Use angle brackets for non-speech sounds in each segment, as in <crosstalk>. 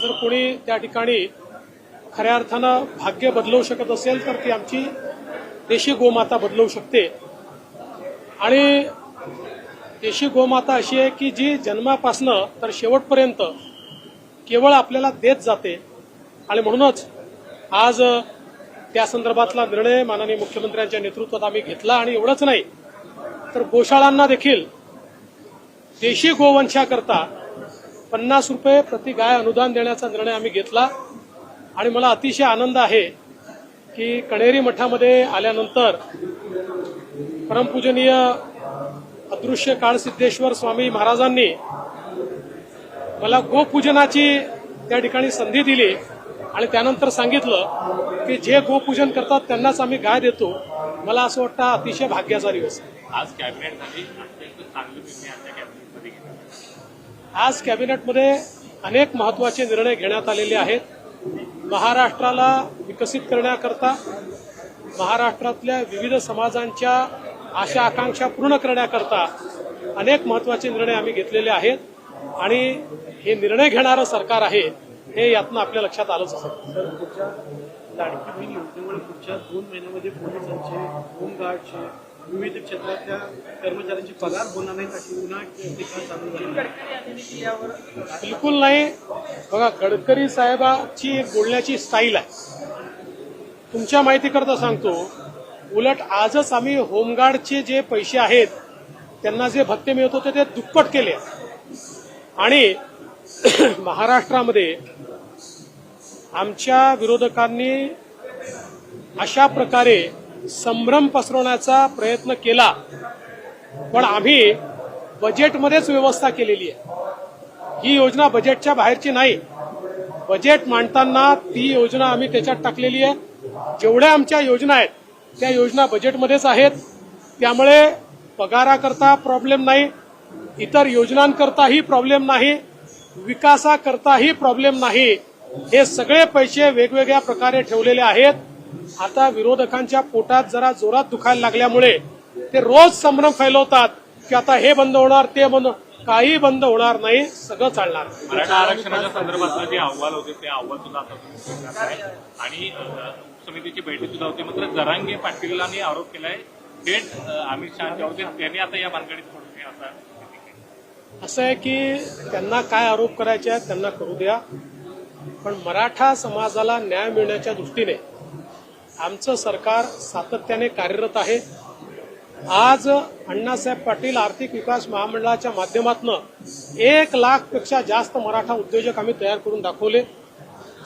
जर कोणी त्या ठिकाणी खऱ्या अर्थानं भाग्य बदलवू शकत असेल तर ती आमची देशी गोमाता बदलवू शकते. आणि देशी गोमाता अशी आहे की जी जन्मापासनं तर शेवटपर्यंत केवळ आपल्याला देत जाते. आणि म्हणूनच आज त्या संदर्भातला निर्णय माननीय मुख्यमंत्र्यांच्या नेतृत्वात आम्ही घेतला आणि एवढंच नाही तर गोशाळांना देखील देशी गोवंशाकरता पन्नास रुपये प्रति गाय अनुदान देण्याचा निर्णय आम्ही घेतला. आणि मला अतिशय आनंद आहे की कणेरी मठामध्ये आल्यानंतर परमपूजनीय अदृश्य काळसिद्धेश्वर स्वामी महाराजांनी मला गोपूजनाची त्या ठिकाणी संधी दिली आणि त्यानंतर सांगितलं की जे गोपूजन करतात त्यांनाच आम्ही गाय देतो. मला असं वाटतं अतिशय भाग्याचा दिवस आज आज झाली. अत्यंत चांगले आज कॅबिनेटमध्ये अनेक महत्त्वाचे निर्णय घेण्यात आलेले आहेत. महाराष्ट्राला विकसित करण्याकरता महाराष्ट्रातल्या विविध समाजांच्या आशा आकांक्षा पूर्ण करण्याकरता अनेक महत्त्वाचे निर्णय आम्ही घेतलेले आहेत आणि हे निर्णय घेणारं सरकार आहे हे यातनं आपल्या लक्षात आलंच असं लाडकी बहीण योजनेमुळे पुढच्या दोन महिन्यामध्ये पोलिसांचे होमगार्डचे विविध क्षेत्रातल्या कर्मचाऱ्यांचे पगार होणार नाहीत अशी उन्हाळ चालू झाली. बिलकुल नाही. बघा गडकरी साहेबाची एक बोलण्याची स्टाईल आहे. तुमच्या माहितीकरता सांगतो उलट आजच आम्ही होमगार्डचे जे पैसे आहेत त्यांना जे भत्ते मिळत होते ते दुप्पट केले आणि <clears throat> महाराष्ट्रामध्ये आमच्या विरोधकांनी अशा प्रकारे संभ्रम पसरवण्याचा प्रयत्न केला. पण आम्ही बजेटमध्येच व्यवस्था केलेली आहे. ही योजना बजेटच्या बाहेरची नाही. बजेट मांडताना ती योजना आम्ही त्याच्यात टाकलेली आहे. जेवढ्या आमच्या योजना आहेत त्या योजना बजेटमध्येच आहेत. त्यामुळे पगाराकरता प्रॉब्लेम नाही. इतर योजनांकरताही प्रॉब्लेम नाही. विकासाकरताही प्रॉब्लेम नाही. हे सगळे पैसे वेगवेगळ्या प्रकारे ठेवलेले आहेत. आता विरोधकांच्या पोटात जरा जोरात दुखायला लागल्यामुळे ते रोज संभ्रम फैलवतात की आता हे बंद होणार ते बंद काही बंद होणार नाही सगळं चालणार. मराठा आरक्षणाच्या संदर्भातलं जे अहवाल होते ते अहवाल सुद्धा आता. आणि समितीची बैठक सुद्धा होती. मात्र जरांगे पाटीलांनी आरोप केलाय. थेट अमित शहाच्या होते त्यांनी आता या पडू नये असा असं आहे की त्यांना काय आरोप करायचे आहेत त्यांना करू द्या. पण मराठा समाजाला न्याय मिळण्याच्या दृष्टीने आमचं सरकार सातत्याने कार्यरत आहे. आज अण्णासाहेब पाटील आर्थिक विकास महामंडळाच्या माध्यमातून एक लाखपेक्षा जास्त मराठा उद्योजक आम्ही तयार करून दाखवले.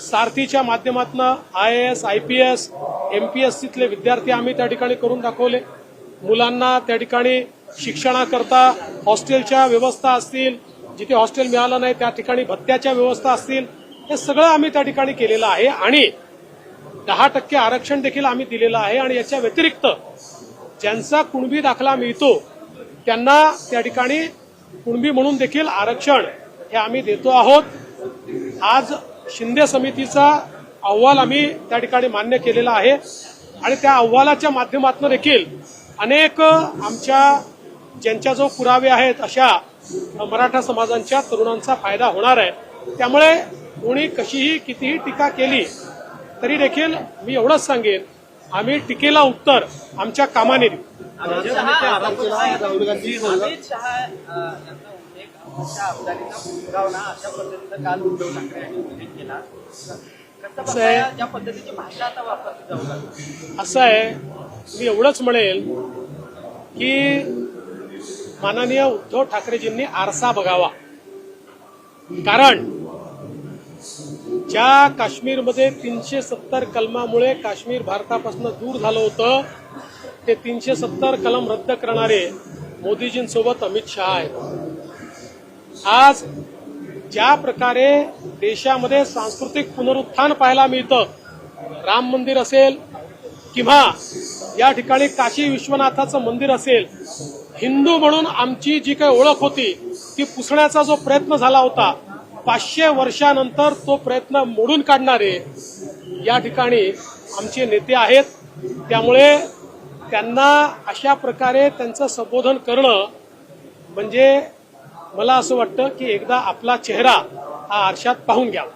सारथीच्या माध्यमातून I S I P S M P S सीतले विद्यार्थी आम्ही त्या ठिकाणी करून दाखवले. मुलांना त्या ठिकाणी शिक्षणाकरता हॉस्टेलच्या व्यवस्था असतील जिथे हॉस्टेल मिळालं नाही त्या ठिकाणी भत्त्याच्या व्यवस्था असतील हे सगळं आम्ही त्या ठिकाणी केलेलं आहे. आणि दहा टक्के आरक्षण देखील आम्ही दिलेलं आहे आणि याच्या व्यतिरिक्त ज्यांचा कुणबी दाखला मिळतो त्यांना त्या ठिकाणी कुणबी म्हणून देखील आरक्षण हे आम्ही देतो आहोत. आज शिंदे समितीचा अहवाल आम्ही त्या ठिकाणी मान्य केलेला आहे आणि त्या अहवालाच्या माध्यमातून देखील अनेक आमच्या ज्यांच्याजवळ पुरावे आहेत अशा मराठा समाजांच्या तरुणांचा फायदा होणार आहे. त्यामुळे कोणी कशीही कितीही टीका केली तरी देखील मी एवढंच सांगेन आम्ही टीकेला उत्तर आमच्या कामाने देऊ. असं आहे. मी एवढंच म्हणेल की माननीय उद्धव ठाकरेजींनी आरसा बघावा. कारण ज्या काश्मीरमध्ये तीनशे सत्तर कलमामुळे काश्मीर भारतापासून दूर झालं होतं ते तीनशे सत्तर कलम रद्द करणारे मोदीजींसोबत अमित शहा आहेत. आज ज्या प्रकारे देशामध्ये सांस्कृतिक पुनरुत्थान पाहायला मिळतं राम मंदिर असेल किंवा या ठिकाणी काशी विश्वनाथाचं मंदिर असेल हिंदू म्हणून आमची जी काही ओळख होती ती पुसण्याचा जो प्रयत्न झाला होता पाचशे वर्षानंतर तो प्रयत्न मोडून काढणारे या ठिकाणी आमचे नेते आहेत. त्यामुळे त्यांना अशा प्रकारे त्यांचं संबोधन करणं म्हणजे मला असं वाटतं की एकदा आपला चेहरा हा आरशात पाहून घ्यावा.